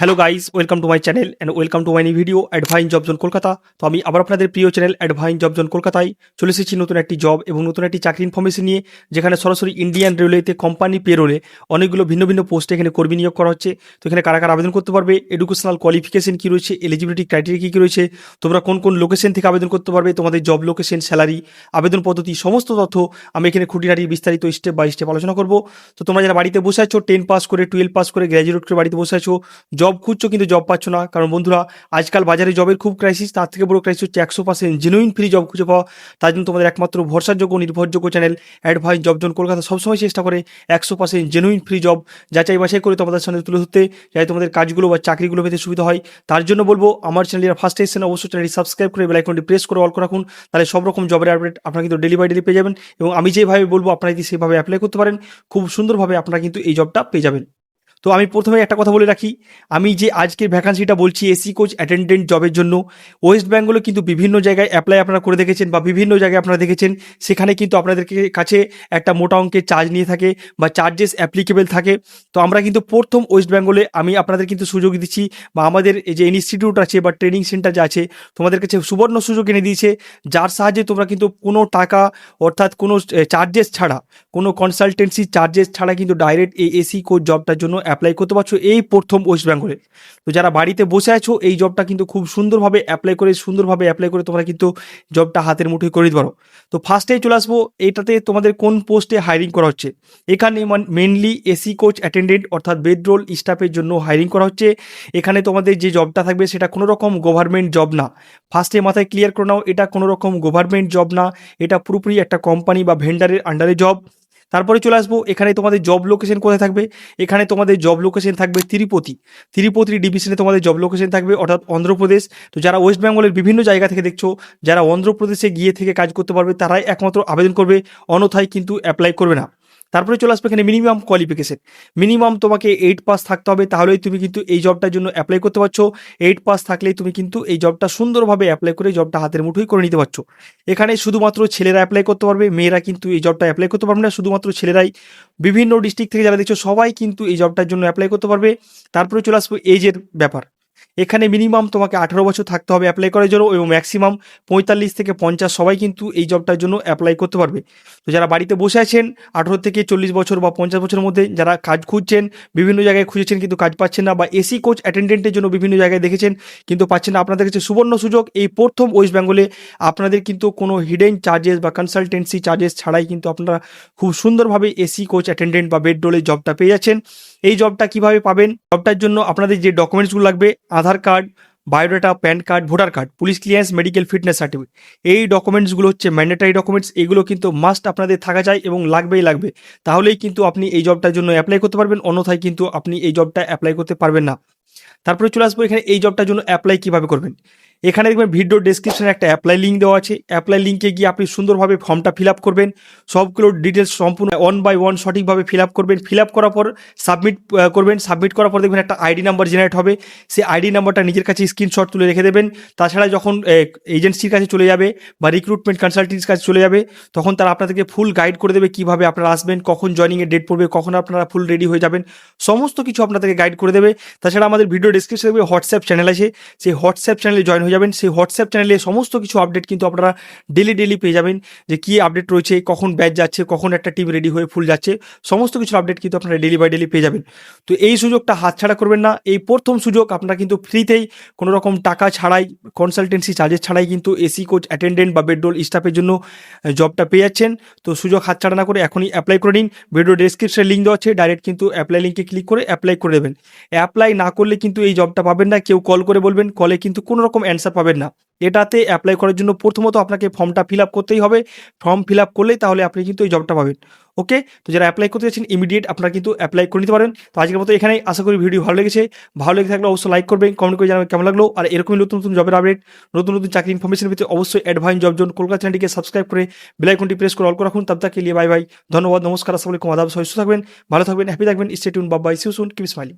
Hello guys welcome to my channel and welcome to my নি video Advice Job Zone Kolkata তো আমি আবার আপনাদের প্রিয় চ্যানেল অ্যাডভাইন জব জোন কলকাতায় চলে এসেছি নতুন একটি জব এবং নতুন একটি চাকরি ইনফরমেশন নিয়ে, যেখানে সরাসরি ইন্ডিয়ান রেলওয়েতে কোম্পানি পেরোলে অনেকগুলো ভিন্ন ভিন্ন পোস্টে এখানে কর্মী নিয়োগ করা হচ্ছে। তো এখানে কারা কারা আবেদন করতে পারবে এডুকেশনাল কোয়ালিফিকেশন কী রয়েছে এলিজিবিলিটি ক্রাইটেরিয়া কী কী রয়েছে, তোমরা কোন কোন লোকেশন থেকে আবেদন করতে পারবে, তোমাদের জব লোকেশন স্যালারি আবেদন পদ্ধতি, সমস্ত তথ্য আমি এখানে খুঁটিনাটি বিস্তারিত স্টেপ বাই স্টেপ আলোচনা করব। তো তোমরা যারা বাড়িতে বসে আছো টেন পাস করে টুয়েলভ পাস করে গ্র্যাজুয়েট করে বাড়িতে বসে আছো জব খুঁজছো কিন্তু জব পাচ্ছ না। কারণ বন্ধুরা, আজকাল বাজারে জবের খুব ক্রাইসিস তার থেকে বড় ক্রাইসিস হচ্ছে একশো পার্সেন্ট জেনুইন ফ্রি জব খুঁজে পাওয়া। তার জন্য তোমাদের একমাত্র ভরসাযোগ্য, নির্ভরযোগ্য channel Advice Job Zone Kolkata সবসময় চেষ্টা করে একশো পার্সেন্ট জেনুইন ফ্রি জব যাচাই বাছাই করে তোমাদের সামনে তুলে ধরতে, যাতে তোমাদের কাজগুলো বা চাকরিগুলো পেতে সুবিধা হয়। তার জন্য বলব, আমার চ্যানেলের ফার্স্ট এসেছেন, অবশ্যই চ্যানেলটি সাবস্ক্রাইব করে বেলাইকনটি প্রেস করে অল করে রাখুন। তাহলে সব রকম জবের আপডেট আপনারা কিন্তু ডেলি বাই ডেলি পেয়ে যাবেন। এবং আমি যেভাবে বলব, আপনারা যদি সেভাবে অ্যাপ্লাই করতে পারেন। খুব সুন্দরভাবে আপনারা কিন্তু এই জবটা পেয়ে যাবেন। তো আমি প্রথমে একটা কথা বলে রাখি, আমি যে আজকের ভ্যাকান্সিটা বলছি এসি কোচ অ্যাটেন্ডেন্ট জবের জন্য ওয়েস্ট বেঙ্গলে কিন্তু বিভিন্ন জায়গায় অ্যাপ্লাই আপনারা করে দেখেছেন বা বিভিন্ন জায়গায় আপনারা দেখেছেন, সেখানে কিন্তু আপনাদেরকে কাছে একটা মোটা অঙ্কের চার্জ নিয়ে থাকে বা চার্জেস অ্যাপ্লিকেবল থাকে। তো আমরা কিন্তু প্রথম ওয়েস্ট বেঙ্গলে আমি আপনাদের কিন্তু সুযোগ দিচ্ছি বা আমাদের যে ইনস্টিটিউট আছে বা ট্রেনিং সেন্টার যে আছে, তোমাদের কাছে সুবর্ণ সুযোগ এনে দিয়েছে, যার সাহায্যে তোমরা কিন্তু কোনো টাকা অর্থাৎ কোনো চার্জেস ছাড়া, কোনো কনসালটেন্সি চার্জেস ছাড়া কিন্তু ডাইরেক্ট এই এসি কোচ জবটার জন্য অ্যাপ্লাই করতে পারছ এই প্রথম ওয়েস্ট বেঙ্গলে তো যারা বাড়িতে বসে আছো, এই জবটা কিন্তু খুব সুন্দরভাবে অ্যাপ্লাই করে, সুন্দরভাবে অ্যাপ্লাই করে তোমরা কিন্তু জবটা হাতের মুঠোয় করে দিতে পারো। তো ফার্স্টেই চলে আসব, এটাতে তোমাদের কোন পোস্টে হায়ারিং করা হচ্ছে। এখানে মেনলি এসি কোচ অ্যাটেন্ডেন্ট অর্থাৎ বেডরোল স্টাফের জন্য হায়ারিং করা হচ্ছে। এখানে তোমাদের যে জবটা থাকবে, সেটা কোনো রকম গভর্নমেন্ট জব না। ফার্স্টে মাথায় ক্লিয়ার করে নাও, এটা কোনো রকম গভর্নমেন্ট জব না। এটা পুরোপুরি একটা কোম্পানি বা ভেন্ডারের আন্ডারে জব তারপরে চলে আসব, এখানে তোমাদের জব লোকেশন কোথায় থাকবে? এখানে তোমাদের জব লোকেশন থাকবে তিরুপতি। তিরুপতি ডিভিশনে তোমাদের জব লোকেশন থাকবে, অর্থাৎ অন্ধ্রপ্রদেশ। তো যারা ওয়েস্ট বেঙ্গলের বিভিন্ন জায়গা থেকে দেখছ, যারা অন্ধ্রপ্রদেশে গিয়ে থেকে কাজ করতে পারবে, তারাই একমাত্র আবেদন করবে, অন্যথায় কিন্তু অ্যাপ্লাই করবে না। তারপরে চলে আসবে এখানে মিনিমাম কোয়ালিফিকেশন মিনিমাম তোমাকে এইট পাস থাকতে হবে, তাহলেই তুমি কিন্তু এই জবটার জন্য অ্যাপ্লাই করতে পারছ। এইট পাস থাকলেই তুমি কিন্তু এই জবটা সুন্দরভাবে অ্যাপ্লাই করে জবটা হাতের মুঠোই করে নিতে পারছ। এখানে শুধুমাত্র ছেলেরা অ্যাপ্লাই করতে পারবে, মেয়েরা কিন্তু এই জবটা অ্যাপ্লাই করতে পারবে না, শুধুমাত্র ছেলেরাই। বিভিন্ন ডিস্ট্রিক্ট থেকে যারা দেখছ, সবাই কিন্তু এই জবটার জন্য অ্যাপ্লাই করতে পারবে। তারপরে চলে আসব এজের ব্যাপার। এখানে মিনিমাম তোমাকে আঠারো বছর থাকতে হবে অ্যাপ্লাই করার জন্য এবং ম্যাক্সিমাম পঁয়তাল্লিশ থেকে পঞ্চাশ সবাই কিন্তু এই জবটার জন্য অ্যাপ্লাই করতে পারবে। তো যারা বাড়িতে বসে আছেন, আঠারো থেকে চল্লিশ বছর বা পঞ্চাশ বছরের মধ্যে যারা কাজ খুঁজছেন, বিভিন্ন জায়গায় খুঁজেছেন কিন্তু কাজ পাচ্ছেন না বা এসি কোচ অ্যাটেন্ডেন্টের জন্য বিভিন্ন জায়গায় দেখেছেন কিন্তু পাচ্ছেন না, আপনাদের কাছে সুবর্ণ সুযোগ। এই প্রথম ওয়েস্ট বেঙ্গলে আপনাদের কিন্তু কোনো হিডেন চার্জেস বা কনসালটেন্সি চার্জেস ছাড়াই কিন্তু আপনারা খুব সুন্দরভাবে এসি কোচ অ্যাটেন্ডেন্ট বা বেড রোলের জবটা পেয়ে যাচ্ছেন। এই জবটা কীভাবে পাবেন? জবটার জন্য আপনাদের যে ডকুমেন্টসগুলো লাগবে, Aadhaar card, biodata, PAN card, voter card, police clearance, medical fitness certificate. এই ডকুমেন্টসগুলো হচ্ছে ম্যান্ডেটারি ডকুমেন্টস, এগুলো কিন্তু মাস্ট আপনাদের থাকা যায় এবং লাগবেই লাগবে। তাহলেই কিন্তু আপনি এই জবটার জন্য অ্যাপ্লাই করতে পারবেন, অন্যথায় কিন্তু আপনি এই জবটা অ্যাপ্লাই করতে পারবেন না। তারপরে চলে আসব এখানে এই জবটার জন্য অ্যাপ্লাই কীভাবে করবেন? এখানে দেখবেন ভিডিও ডেসক্রিপশনে একটা অ্যাপ্লাই লিঙ্ক দেওয়া আছে। অ্যাপ্লাই লিঙ্কে গিয়ে আপনি সুন্দরভাবে ফর্মটা ফিল করবেন। সবগুলো ডিটেলস সম্পূর্ণ ওয়ান বাই ওয়ান সঠিকভাবে ফিল করবেন। ফিল করার পর সাবমিট করবেন। সাবমিট করার পর দেখবেন একটা আইডি নাম্বার জেনারেট হবে। সেই আইডি নাম্বারটা নিজের কাছে স্ক্রিনশট তুলে রেখে দেবেন। তাছাড়া যখন এজেন্সির কাছে চলে যাবে বা রিক্রুটমেন্ট কনসালটেন্সির কাছে চলে যাবে, তখন তারা আপনাদেরকে ফুল গাইড করে দেবে কীভাবে আপনারা আসবেন, কখন জয়নিংয়ের ডেট পড়বে, কখন আপনারা ফুল রেডি হয়ে যাবেন। সমস্ত কিছু আপনাদেরকে গাইড করে দেবে। তাছাড়া আমাদের ভিডিও ডিসক্রিপশনে হোয়াটসঅ্যাপ চ্যানেল আছে। সেই হোয়াটসঅ্যাপ চ্যানেলে জয়েন হয়ে যাবেন। সেই হোয়াটসঅ্যাপ চ্যানেলে সমস্ত কিছু আপডেট কিন্তু আপনারা ডেলি ডেলি পেয়ে যাবেন যে কী আপডেট রয়েছে, কখন ব্যাচ যাচ্ছে, কখন একটা টিম রেডি হয়ে ফুল যাচ্ছে, সমস্ত কিছু আপডেট কিন্তু আপনারা ডেলি বাই ডেলি পেয়ে যাবেন। তো এই সুযোগটা হাতছাড়া করবেন না। এই প্রথম সুযোগ আপনারা কিন্তু ফ্রিতেই কোনো রকম টাকা ছাড়াই কনসালটেন্সি চার্জেস ছাড়াই কিন্তু এসি কোচ অ্যাটেন্ডেন্ট বা বেডরোল স্টাফের জন্য জবটা পেয়ে যাচ্ছেন। তো সুযোগ হাতছাড়া না করে এখনই অ্যাপ্লাই করে নিন। ভিডিও ডেসক্রিপশনে লিঙ্ক দেওয়া আছে। ডাইরেক্ট কিন্তু অ্যাপ্লাই লিঙ্কে ক্লিক করে অ্যাপ্লাই করে দেবেন। অ্যাপ্লাই না করলে কিন্তু এই জবটা পাবেন না। কেউ কল করে বলবেন। কলে কিন্তু কোনো রকম অ্যান্সার পাবেন না। এটাতে অ্যাপ্লাই করার জন্য প্রথমত আপনাকে ফর্মটা ফিল আপ করতেই হবে। ফর্ম ফিল আপ করলেই তাহলে আপনি কিন্তু এই জবটা পাবেন। ওকে? তো যারা অ্যাপ্লাই করতে চাচ্ছেন ইমিডিয়েট আপনারা কিন্তু অ্যাপ্লাই করে নিতে পারেন। তো আজকের মতো এখানেই। আশা করি ভিডিও ভালো লেগেছে। ভালো লেগে থাকলে অবশ্যই লাইক করবেন কমেন্ট করে জানাবেন কেমন লাগল। আর এরকমই নতুন নতুন জবের আপডেট নতুন নতুন চাকরি ইনফরমেশন পেতে অবশ্যই অ্যাডভাইন জব জোন কলকাতা চ্যানেলটিকে সাবস্ক্রাইব করে বেলাইকনটি প্রেস করে অল করে রাখুন। তব তাকে লিয়ে বাই বাই ধন্যবাদ, নমস্কার। আসসালামাইকুম আদাব সহিষ্ণু থাকবেন, ভালো থাকবেন হ্যাপি থাকবেন। স্টেটিউন বাবাই সিউ সুন কিপ স্মাইলিং